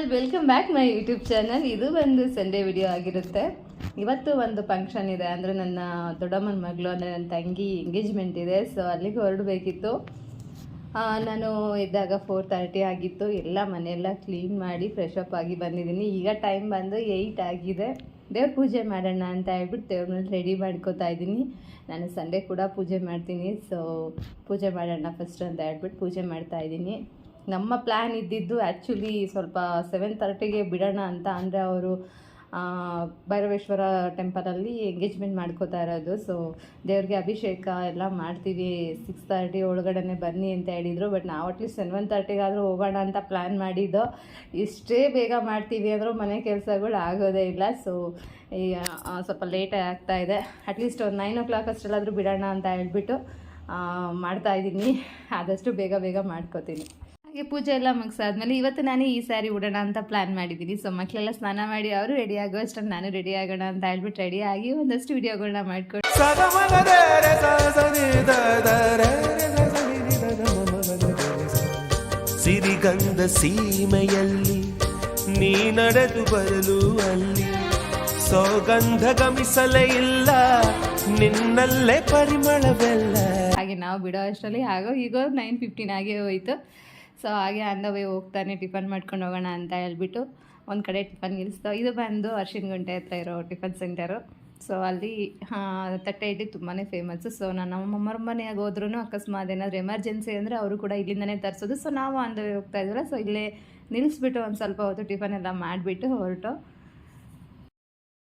All welcome back my YouTube channel ಇದು ಒಂದು Sunday video ಆಗಿರುತ್ತೆ. ಇವತ್ತು ಒಂದು ಫಂಕ್ಷನ್ ಇದೆ ಅಂದರೆ ನನ್ನ ದೊಡ್ಡಮ್ಮನ ಮಗಳು ಅಂದರೆ ನನ್ನ ತಂಗಿ ಎಂಗೇಜ್ಮೆಂಟ್ ಇದೆ. ಸೊ ಅಲ್ಲಿಗೆ ಹೊರಡಬೇಕಿತ್ತು. ನಾನು ಇದ್ದಾಗ ಫೋರ್ ತರ್ಟಿ ಆಗಿತ್ತು. ಎಲ್ಲ ಮನೆಯೆಲ್ಲ ಕ್ಲೀನ್ ಮಾಡಿ ಫ್ರೆಶ್ ಅಪ್ ಆಗಿ ಬಂದಿದ್ದೀನಿ. ಈಗ ಟೈಮ್ ಬಂದು ಏಯ್ಟ್ ಆಗಿದೆ. ದೇವ್ರ ಪೂಜೆ ಮಾಡೋಣ ಅಂತ ಹೇಳ್ಬಿಟ್ಟು ದೇವ್ರ ಮೇಲೆ ರೆಡಿ ಮಾಡ್ಕೋತಾ ಇದ್ದೀನಿ. ನಾನು ಸಂಡೇ ಕೂಡ ಪೂಜೆ ಮಾಡ್ತೀನಿ. ಸೊ ಪೂಜೆ ಮಾಡೋಣ ಫಸ್ಟ್ ಅಂತ ಹೇಳ್ಬಿಟ್ಟು ಪೂಜೆ ಮಾಡ್ತಾ ಇದ್ದೀನಿ. ನಮ್ಮ ಪ್ಲ್ಯಾನ್ ಇದ್ದಿದ್ದು ಆ್ಯಕ್ಚುಲಿ ಸ್ವಲ್ಪ ಸೆವೆನ್ ತರ್ಟಿಗೆ ಬಿಡೋಣ ಅಂತ. ಅಂದರೆ ಅವರು ಭೈರವೇಶ್ವರ ಟೆಂಪಲಲ್ಲಿ ಎಂಗೇಜ್ಮೆಂಟ್ ಮಾಡ್ಕೋತಾ ಇರೋದು. ಸೊ ದೇವ್ರಿಗೆ ಅಭಿಷೇಕ ಎಲ್ಲ ಮಾಡ್ತೀವಿ. ಸಿಕ್ಸ್ ತರ್ಟಿ ಒಳಗಡೆ ಬನ್ನಿ ಅಂತ ಹೇಳಿದರು. ಬಟ್ ನಾವು ಅಟ್ಲೀಸ್ಟ್ ಸೆವೆನ್ ತರ್ಟಿಗಾದರೂ ಹೋಗೋಣ ಅಂತ ಪ್ಲ್ಯಾನ್ ಮಾಡಿದ್ದೋ. ಇಷ್ಟೇ ಬೇಗ ಮಾಡ್ತೀವಿ ಅಂದರೂ ಮನೆ ಕೆಲಸಗಳು ಆಗೋದೇ ಇಲ್ಲ. ಸೊ ಈಗ ಸ್ವಲ್ಪ ಲೇಟೇ ಆಗ್ತಾಯಿದೆ ಅಟ್ಲೀಸ್ಟ್ ಒಂದು ನೈನ್ ಓ ಕ್ಲಾಕ್ ಅಷ್ಟರಲ್ಲಾದರೂ ಬಿಡೋಣ ಅಂತ ಹೇಳ್ಬಿಟ್ಟು ಮಾಡ್ತಾಯಿದ್ದೀನಿ ಆದಷ್ಟು ಬೇಗ ಬೇಗ ಮಾಡ್ಕೋತೀನಿ. ಹಾಗೆ ಪೂಜೆ ಎಲ್ಲ ಮುಗಿಸಾದ್ಮೇಲೆ ಇವತ್ತು ನಾನು ಈ ಸ್ಯಾರಿ ಉಡೋಣ ಅಂತ ಪ್ಲ್ಯಾನ್ ಮಾಡಿದ್ದೀನಿ. ಸೊ ಮಕ್ಕಳೆಲ್ಲ ಸ್ನಾನ ಮಾಡಿ ಅವರು ರೆಡಿ ಆಗೋ ಅಷ್ಟೊಂದು ನಾನು ರೆಡಿ ಆಗೋಣ ಅಂತ ಹೇಳ್ಬಿಟ್ಟು ರೆಡಿ ಆಗಿ ಒಂದಷ್ಟು ವಿಡಿಯೋಗಳನ್ನ ಮಾಡಿಕೊಂಡು ಸಿರಿಗಂಧ ಸೀಮೆಯಲ್ಲಿ ನೀ ನಡೆದು ಬರಲು ಅಲ್ಲಿ ಸೌಗಂಧ ಗಮಿಸಲೇ ಇಲ್ಲ ನಿನ್ನಲ್ಲೇ ಪರಿಮಳವೆಲ್ಲ. ಹಾಗೆ ನಾವು ಬಿಡೋ ಅಷ್ಟರಲ್ಲಿ ಆಗೋ ಈಗ ನೈನ್ ಫಿಫ್ಟೀನ್ ಆಗೇ ಹೋಯಿತು. ಸೊ ಹಾಗೆ ಆನ್ ದ ವೇ ಹೋಗ್ತಾನೆ, ಟಿಫನ್ ಮಾಡ್ಕೊಂಡು ಹೋಗೋಣ ಅಂತ ಹೇಳ್ಬಿಟ್ಟು ಒಂದು ಕಡೆ ಟಿಫನ್ ನಿಲ್ಲಿಸ್ತು ಇದು ಬಂದು ಅರ್ಶಿನ ಗುಂಟೆ ಹತ್ರ ಇರೋ ಟಿಫನ್ ಸೆಂಟರು. ಸೊ ಅಲ್ಲಿ ತಟ್ಟೆ ಇಡ್ಲಿ ತುಂಬಾ ಫೇಮಸ್ಸು ಸೊ ನಾನು ನಮ್ಮಮ್ಮರ ಮನೆಯಾಗ ಹೋದ್ರೂ ಅಕಸ್ಮಾತ್ ಏನಾದರೂ ಎಮರ್ಜೆನ್ಸಿ ಅಂದರೆ ಅವರು ಕೂಡ ಇಲ್ಲಿಂದನೇ ತರಿಸೋದು. ಸೊ ನಾವು ಆನ್ ದ ವೇ ಹೋಗ್ತಾ ಇದ್ರಲ್ಲ ಸೊ ಇಲ್ಲೇ ನಿಲ್ಲಿಸ್ಬಿಟ್ಟು ಒಂದು ಸ್ವಲ್ಪ ಹೊತ್ತು ಟಿಫನ್ ಎಲ್ಲ ಮಾಡಿಬಿಟ್ಟು ಹೊರಟು.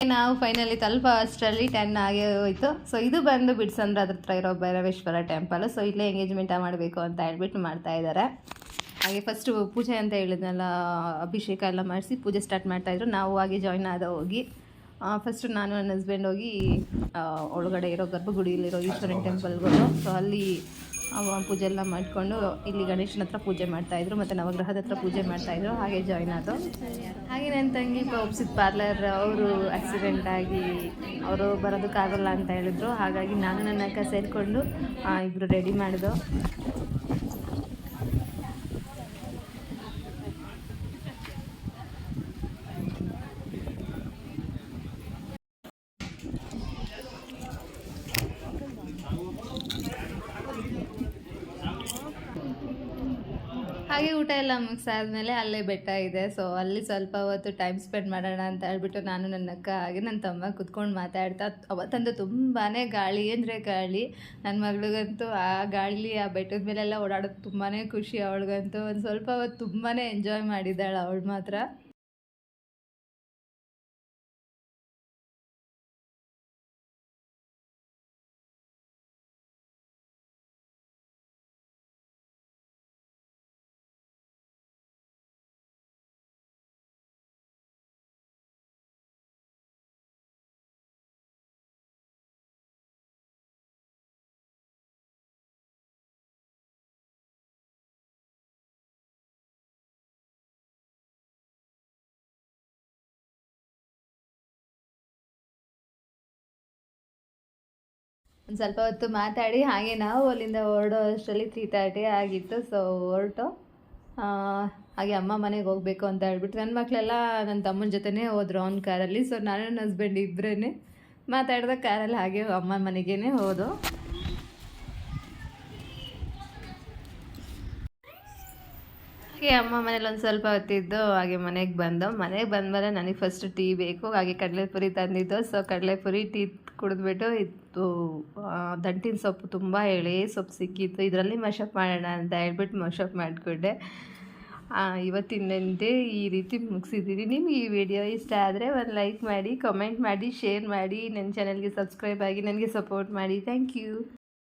ನಾವು ಫೈನಲಿ ತಲುಪ ಅಷ್ಟರಲ್ಲಿ ಟೆನ್ ಆಗೇ ಹೋಯ್ತು. ಸೊ ಇದು ಬಂದು ಬಿಡ್ಸಂದ್ರೆ ಅದ್ರ ಹತ್ರ ಇರೋ ಭೈರವೇಶ್ವರ ಟೆಂಪಲ್ ಸೊ ಇಲ್ಲೇ ಎಂಗೇಜ್ಮೆಂಟ್ ಮಾಡಬೇಕು ಅಂತ ಹೇಳ್ಬಿಟ್ಟು ಮಾಡ್ತಾ ಇದ್ದಾರೆ. ಹಾಗೆ ಫಸ್ಟು ಪೂಜೆ ಅಂತ ಹೇಳಿದ್ನಲ್ಲ ಅಭಿಷೇಕ ಎಲ್ಲ ಮಾಡಿಸಿ ಪೂಜೆ ಸ್ಟಾರ್ಟ್ ಮಾಡ್ತಾಯಿದ್ರು ನಾವು ಹಾಗೆ ಜಾಯ್ನ್ ಆದ ಹೋಗಿ ಫಸ್ಟು ನಾನು ನನ್ನ ಹಸ್ಬೆಂಡ್ ಹೋಗಿ ಒಳಗಡೆ ಇರೋ ಗರ್ಭಗುಡಿಯಲ್ಲಿರೋ ಈಶ್ವರನ್ ಟೆಂಪಲ್ಗಳು ಸೊ ಅಲ್ಲಿ ಪೂಜೆ ಎಲ್ಲ ಮಾಡಿಕೊಂಡು ಇಲ್ಲಿ ಗಣೇಶನ ಹತ್ರ ಪೂಜೆ ಮಾಡ್ತಾಯಿದ್ರು ಮತ್ತು ನವಗ್ರಹದ ಹತ್ರ ಪೂಜೆ ಮಾಡ್ತಾಯಿದ್ರು ಹಾಗೆ ಜಾಯ್ನ್ ಆದೋ. ಹಾಗೆ ನನ್ನ ತಂಗಿ ಒಪ್ಸಿದ ಪಾರ್ಲರ್ ಅವರು ಆಕ್ಸಿಡೆಂಟ್ ಆಗಿ ಅವರು ಬರೋದಕ್ಕಾಗಲ್ಲ ಅಂತ ಹೇಳಿದ್ರು. ಹಾಗಾಗಿ ನಾನು ನನ್ನ ಅಕ್ಕ ಸೇರಿಕೊಂಡು ಇಬ್ಬರು ರೆಡಿ ಮಾಡಿದ್ದು. ಹಾಗೆ ಊಟ ಎಲ್ಲ ಮುಗಿಸಾದ್ಮೇಲೆ ಅಲ್ಲೇ ಬೆಟ್ಟ ಇದೆ. ಸೊ ಅಲ್ಲಿ ಸ್ವಲ್ಪ ಹೊತ್ತು ಟೈಮ್ ಸ್ಪೆಂಡ್ ಮಾಡೋಣ ಅಂತ ಹೇಳ್ಬಿಟ್ಟು ನಾನು ನನ್ನ ಅಕ್ಕ ಹಾಗೆ ನನ್ನ ತಮ್ಮ ಕುತ್ಕೊಂಡು ಮಾತಾಡ್ತಾ ಅವತ್ತಂದು ತುಂಬಾ ಗಾಳಿ, ಅಂದರೆ ಗಾಳಿ. ನನ್ನ ಮಗಳಿಗಂತೂ ಆ ಗಾಳಿ ಆ ಬೆಟ್ಟದ ಮೇಲೆಲ್ಲ ಓಡಾಡೋದು ತುಂಬಾ ಖುಷಿ ಅವಳಿಗಂತೂ. ಒಂದು ಸ್ವಲ್ಪ ಅವತ್ತು ತುಂಬಾ ಎಂಜಾಯ್ ಮಾಡಿದ್ದಾಳೆ ಅವಳು ಮಾತ್ರ. ಒಂದು ಸ್ವಲ್ಪ ಹೊತ್ತು ಮಾತಾಡಿ, ಹಾಗೆ ನಾವು ಅಲ್ಲಿಂದ ಹೊರಡೋ ಅಷ್ಟರಲ್ಲಿ ತ್ರೀ ತರ್ಟಿ ಆಗಿತ್ತು ಸೊ ಹೊರಟು. ಹಾಗೆ ಅಮ್ಮ ಮನೆಗೆ ಹೋಗಬೇಕು ಅಂತ ಹೇಳ್ಬಿಟ್ಟು ನನ್ನ ಮಕ್ಕಳೆಲ್ಲ ನನ್ನ ತಮ್ಮನ ಜೊತೆನೇ ಹೋದ್ರು ಅವ್ನ ಕಾರಲ್ಲಿ ಸೊ ನಾನು ನನ್ನ ಹಸ್ಬೆಂಡ್ ಇಬ್ಬರೇ ಮಾತಾಡ್ದೆ ಕಾರಲ್ಲಿ ಹಾಗೆ ಅಮ್ಮ ಮನೆಗೇ ಹೋದು. ಹಾಗೆ ಅಮ್ಮ ಮನೇಲಿ ಒಂದು ಸ್ವಲ್ಪ ಹೊತ್ತಿದ್ದು, ಹಾಗೆ ಮನೆಗೆ ಬಂದು. ಮನೆಗೆ ಬಂದಮೇಲೆ ನನಗೆ ಫಸ್ಟ್ ಟೀ ಬೇಕು, ಹಾಗೆ ಕಡಲೆಪುರಿ ತಂದಿದ್ದು ಸೊ ಕಡಲೆಪುರಿ ಟೀ ಕುಡಿದ್ಬಿಟ್ಟು ಇತ್ತು. ದಂಟಿನ ಸೊಪ್ಪು ತುಂಬ ಎಳೆ ಸೊಪ್ಪು ಸಿಕ್ಕಿತ್ತು. ಇದರಲ್ಲಿ ಮಶಪ್ ಮಾಡೋಣ ಅಂತ ಹೇಳ್ಬಿಟ್ಟು ಮಶಪ್ ಮಾಡಿಕೊಂಡೆ. ಇವತ್ತಿನಂತೆ ಈ ರೀತಿ ಮುಗಿಸಿದ್ದೀನಿ ನಿಮ್ಗೆ ಈ ವಿಡಿಯೋ ಇಷ್ಟ ಆದರೆ ಒಂದು ಲೈಕ್ ಮಾಡಿ ಕಮೆಂಟ್ ಮಾಡಿ ಶೇರ್ ಮಾಡಿ. ನನ್ನ ಚಾನಲ್ಗೆ ಸಬ್ಸ್ಕ್ರೈಬ್ ಆಗಿ, ನನಗೆ ಸಪೋರ್ಟ್ ಮಾಡಿ. Thank you